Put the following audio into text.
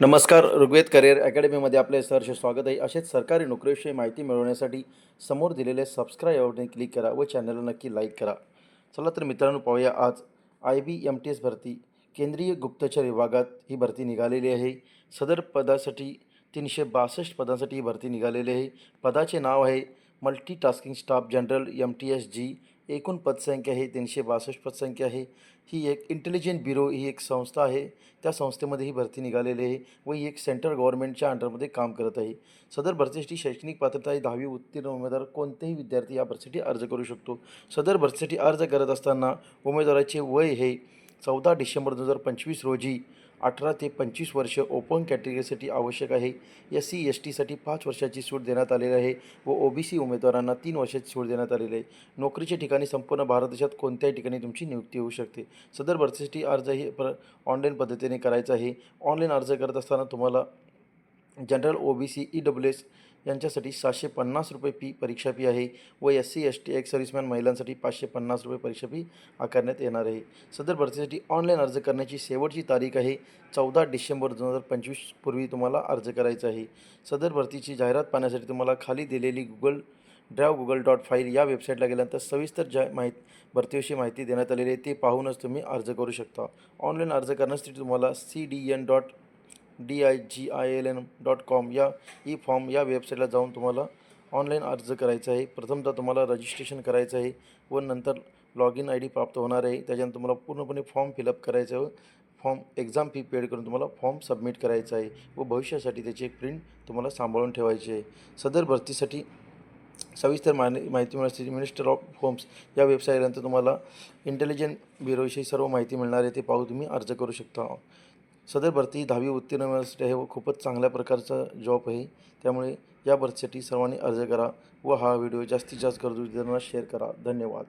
नमस्कार ऋग्वेद करिअर अकॅडमीमध्ये आपले सहर्ष स्वागत आहे. असेच सरकारी नोकरीविषयी माहिती मिळवण्यासाठी समोर दिलेले सबस्क्राईब बटन क्लिक करा व चॅनलला नक्की लाईक करा. चला तर मित्रांनो पाहूया आज I B M T S भरती. केंद्रीय गुप्तचर विभागात ही भरती निघालेली आहे. सदर पदासाठी तीनशे बासष्ट पदांसाठी ही भरती निघालेली आहे. पदाचे नाव आहे multi tasking staff general M T S G एकूण पदसंख्या आहे तीनशे बासष्ट पदसंख्या आहे. ही एक इंटेलिजंट ब्युरो ही एक संस्था आहे. त्या संस्थेमध्ये ही भरती निघालेली आहे व ही एक सेंट्रल गव्हर्नमेंटच्या अंडरमध्ये काम करत आहे. सदर भरतीसाठी शैक्षणिक पात्रता आहे. दहावी उत्तीर्ण उमेदवार कोणतेही विद्यार्थी या भरतीसाठी अर्ज करू शकतो. सदर भरतीसाठी अर्ज करत असताना उमेदवाराचे वय हे चौदा डिसेंबर दोन हजार पंचवीस रोजी अठरा ते पंचवीस वर्ष ओपन कॅटेगरीसाठी आवश्यक आहे. एस सी एस टीसाठी पाच वर्षाची सूट देण्यात आलेली आहे व ओ बी सी उमेदवारांना तीन वर्षाची सूट देण्यात आलेली आहे. नोकरीच्या ठिकाणी संपूर्ण भारत देशात कोणत्याही ठिकाणी तुमची नियुक्ती होऊ शकते. सदर भरतीसाठी अर्ज हे पर ऑनलाईन पद्धतीने करायचा आहे. ऑनलाईन अर्ज करत असताना तुम्हाला general O B C E W S यांच्यासाठी सातशे पन्नास रुपये फी परीक्षा फी आहे व S C S T ex serviceman महिलांसाठी पाचशे पन्नास रुपये परीक्षा फी आकारण्यात येणार आहे. सदर भरतीसाठी ऑनलाईन अर्ज करण्याची शेवटची तारीख आहे. चौदा डिसेंबर दोन हजार पंचवीस पूर्वी तुम्हाला अर्ज करायचा आहे. सदर भरतीची जाहिरात पाहण्यासाठी तुम्हाला खाली दिलेली Google drive Google dot file या वेबसाईटला गेल्यानंतर सविस्तर ज्या माहिती भरतीविषयी माहिती देण्यात आलेली आहे ते पाहूनच तुम्ही अर्ज करू शकता. ऑनलाईन अर्ज करण्यासाठी तुम्हाला C D N dot D I G I L N dot com या ई फॉर्म या वेबसाईटला जाऊन तुम्हाला ऑनलाईन अर्ज करायचा आहे. प्रथमतः तुम्हाला रजिस्ट्रेशन करायचं आहे व नंतर लॉग इन आय डी प्राप्त होणार आहे. त्याच्यानंतर तुम्हाला पूर्णपणे फॉर्म फिलअप करायचं आहे. व फॉर्म एक्झाम फी पेड करून तुम्हाला फॉर्म सबमिट करायचा आहे व भविष्यासाठी त्याची एक प्रिंट तुम्हाला सांभाळून ठेवायची आहे. सदर भरतीसाठी सविस्तर माहिती माहिती मिळण्यासाठी मिनिस्टर ऑफ होम्स या वेबसाईटनंतर तुम्हाला इंटेलिजंट ब्युरोविषयी सर्व माहिती मिळणार आहे. ते पाहू तुम्ही अर्ज करू शकता. सदर भरती दहावी उत्तीर्ण मिळण्यासाठी आहे व खूपच चांगल्या प्रकारचा जॉब आहे. त्यामुळे या भरतीसाठी सर्वांनी अर्ज करा व हा व्हिडिओ जास्तीत जास्त गरजू शेअर करा. धन्यवाद.